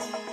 thank you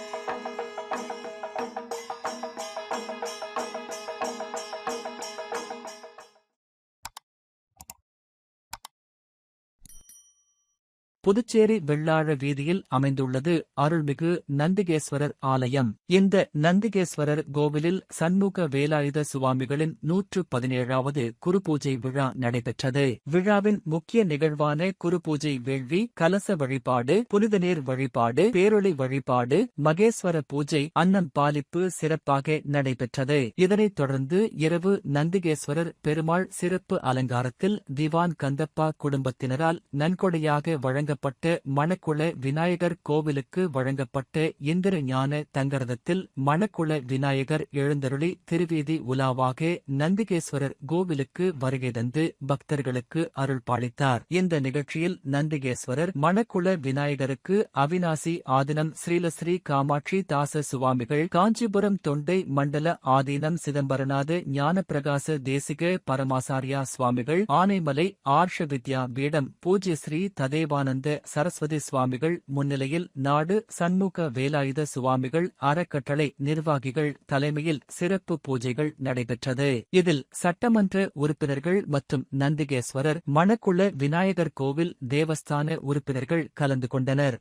Puducherry வெள்ளாழ வீதியில் அமைந்துள்ளது அருள்மிகு நந்திகேஸ்வரர் ஆலயம். இந்த நந்திகேஸ்வரர் கோவிலில் சண்முக வேலாயுத சுவாமிகளின் நூற்று பதினேழாவது குருபூஜை விழா நடைபெற்றது. விழாவின் முக்கிய நிகழ்வான குருபூஜை வேள்வி கலச வழிபாடு புனித நீர் வழிபாடு பேரொளி வழிபாடு மகேஸ்வர பூஜை அன்னம் பாலிப்பு சிறப்பாக நடைபெற்றது. இதனைத் தொடர்ந்து இரவு நந்திகேஸ்வரர் பெருமாள் சிறப்பு அலங்காரத்தில் திவான் கந்தப்பா குடும்பத்தினரால் நன்கொடையாக வழங்க வழங்கப்பட்ட மணக்குள விநாயகர் கோவிலுக்கு வழங்கப்பட்ட இந்திர ஞான தங்கரதத்தில் மணக்குள விநாயகர் எழுந்தருளி திருவீதி உலாவாக நந்திகேஸ்வரர் கோவிலுக்கு வருகை தந்து பக்தர்களுக்கு அருள் பாலித்தார். இந்த நிகழ்ச்சியில் நந்திகேஸ்வரர் மணக்குள விநாயகருக்கு அவினாசி ஆதினம் ஸ்ரீலஸ்ரீ காமாட்சி தாச சுவாமிகள் காஞ்சிபுரம் தொண்டை மண்டல ஆதீனம் சிதம்பரநாத ஞானப்பிரகாச தேசிக பரமாசாரியா சுவாமிகள் ஆனைமலை ஆர்ஷ வித்யா பீடம் பூஜ்ய ஸ்ரீ ததேவானந்த சரஸ்வதி சுவாமிகள் முன்னிலையில் நாடு சண்முக வேலாயுத சுவாமிகள் அறக்கட்டளை நிர்வாகிகள் தலைமையில் சிறப்பு பூஜைகள் நடைபெற்றது. இதில் சட்டமன்ற உறுப்பினர்கள் மற்றும் நந்திகேஸ்வரர் மணக்குள விநாயகர் கோவில் தேவஸ்தான உறுப்பினர்கள் கலந்து கொண்டனர்.